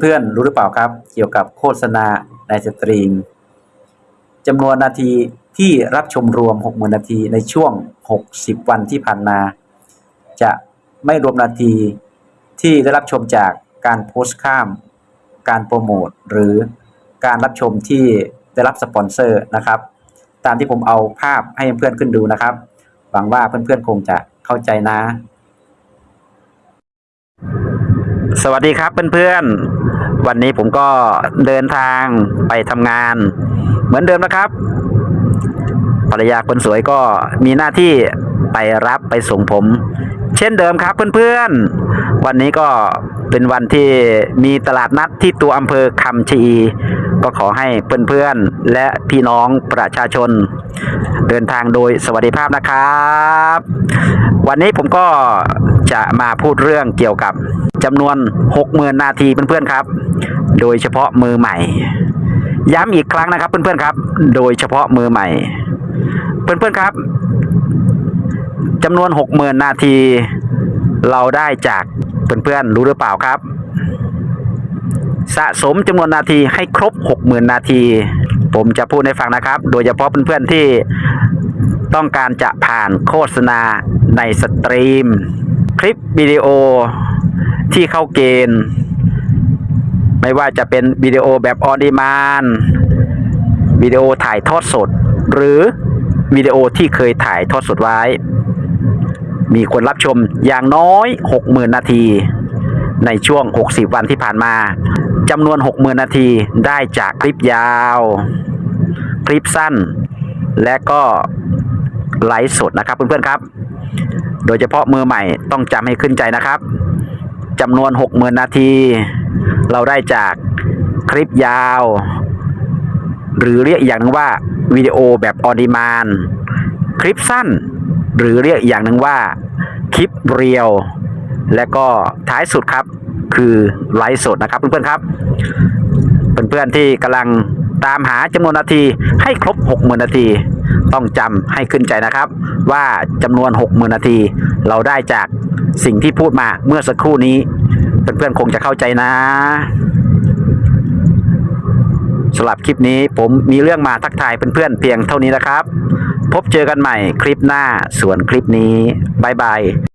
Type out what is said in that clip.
เพื่อนๆ รู้หรือเปล่าครับ เกี่ยวกับโฆษณาในสตรีมจำนวนนาทีที่รับชมรวม 60,000 นาทีในช่วง 60 วันที่ผ่านมา จะไม่รวมนาทีที่ได้รับชมจากการโพสต์ข้าม การโปรโมทหรือการรับชมที่ได้รับสปอนเซอร์นะครับ ตามที่ผมเอาภาพให้เพื่อนๆขึ้นดูนะครับ หวังว่าเพื่อนๆคงจะเข้าใจนะ สวัสดีครับเพื่อนๆ วันนี้ผมก็เดินทางไปทำงาน เหมือนเดิมนะครับ ภรรยาคนสวยก็มีหน้าที่ไปรับไปส่งผม เช่นเดิมครับเพื่อนๆ วันนี้ก็เป็นวันที่มีตลาดนัดที่ตัวอำเภอคำชะอีก็ขอให้เพื่อนๆ และพี่น้องประชาชน เดินทางโดยสวัสดิภาพนะครับ วันนี้ผมก็จะมาพูดเรื่องเกี่ยวกับ จำนวน 60,000 นาทีเพื่อนๆครับ โดยเฉพาะมือใหม่ ย้ำอีกครั้งนะครับเพื่อนๆครับ โดยเฉพาะมือใหม่ เพื่อนๆครับจำนวน 60,000 นาที เราได้จากเพื่อนๆรู้หรือเปล่าครับ สะสมจำนวนนาทีให้ครบ 60,000 นาที ผมจะพูดให้ฟังนะครับ โดยเฉพาะเพื่อนๆที่ต้องการจะผ่านโฆษณาในสตรีม คลิปวิดีโอ ที่เข้าเกณฑ์ ไม่ว่าจะเป็นวิดีโอแบบออดีมานวิดีโอถ่ายทอดสด หรือวิดีโอที่เคยถ่ายทอดสดไว้ มีคนรับชมอย่างน้อย 60,000 นาที ในช่วง 60 วันที่ผ่านมาจำนวน 60,000 นาทีได้จากคลิปยาว คลิปสั้น และก็ไลฟ์สดนะครับเพื่อนๆครับ โดยเฉพาะมือใหม่ต้องจำให้ขึ้นใจนะครับ จำนวน 60,000 นาที เราได้จากคลิปยาว หรือเรียกอย่างหนึงว่าวิดีโอแบบออดิมานคลิปสั้น หรือเรียกอย่างหนึ่งว่าคลิปเรียว และก็ท้ายสุดครับคือไลฟ์สดนะครับเพื่อนๆครับ เพื่อนๆที่กำลังตามหาจำนวนนาทีให้ครบ 60,000 นาที ต้องจำให้ขึ้นใจนะครับ ว่าจำนวน 60,000 นาที เราได้จาก สิ่งที่พูดมาเมื่อสักครู่นี้ เพื่อนๆคงจะเข้าใจนะสำหรับคลิปนี้ผมมีเรื่องมาทักทายเพื่อนๆเพียงเท่านี้นะครับ พบเจอกันใหม่คลิปหน้าส่วนคลิปนี้บายบาย